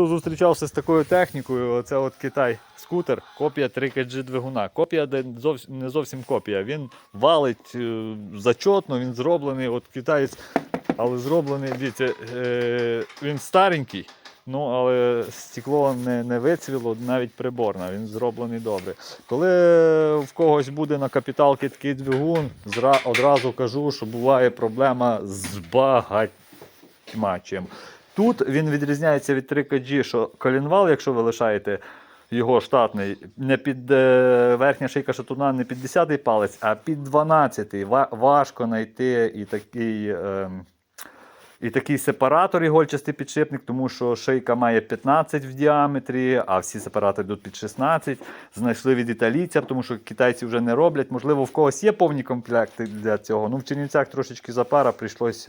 хто зустрічався з такою технікою, оце от Китай скутер, копія 3KG двигуна. Копія не зовсім копія. Він валить е, зачотно, він зроблений, от китаєць, але зроблений, дивіться, е, він старенький. Ну, але стекло не, не вицвіло, навіть приборна, він зроблений добре. Коли в когось буде на капіталки такий двигун, одразу кажу, що буває проблема з багатьма чим. Тут він відрізняється від 3KG, що колінвал, якщо ви лишаєте його штатний, не під е, верхня шийка шатуна не під 10-й палець, а під 12-й. Ва- важко знайти і такий. ем, і такий сепаратор ігольчастий підшипник, тому що шийка має 15 в діаметрі, а всі сепаратори йдуть під 16. Знайшли від італійця, тому що китайці вже не роблять. Можливо, в когось є повні комплекти для цього. Ну, в Чернівцях трошечки запара прийшлось,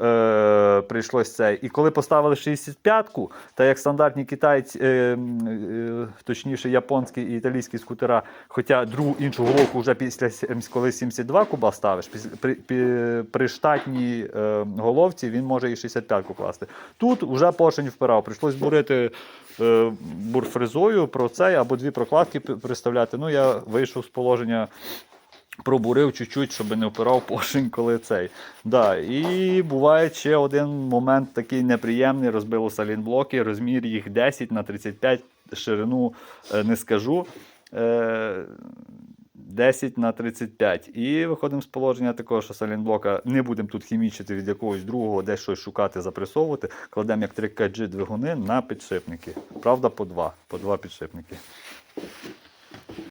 е, прийшлось це. І коли поставили 65-ку, та як стандартні китайці, е, е, точніше японські і італійські скутера, хоча другу іншу головку вже після коли 72 куба ставиш, при, при, при штатній е, головці він може і 65-ку класти. Тут вже поршень впирав. Прийшлось бурити е, бурфрезою про цей або дві прокладки п- приставляти. Ну, я вийшов з положення. Пробурив чуть-чуть, щоб не впирав поршень, коли цей. Да. І буває ще один момент такий неприємний. Розбило салінблоки, розмір їх 10 на 35, ширину е, не скажу. Е, 10 на 35. І виходимо з положення такого, що салінблока не будемо тут хімічити від якогось другого, десь щось шукати, запресовувати. Кладемо як 3 kg двигуни на підшипники. Правда, по два. По два підшипники.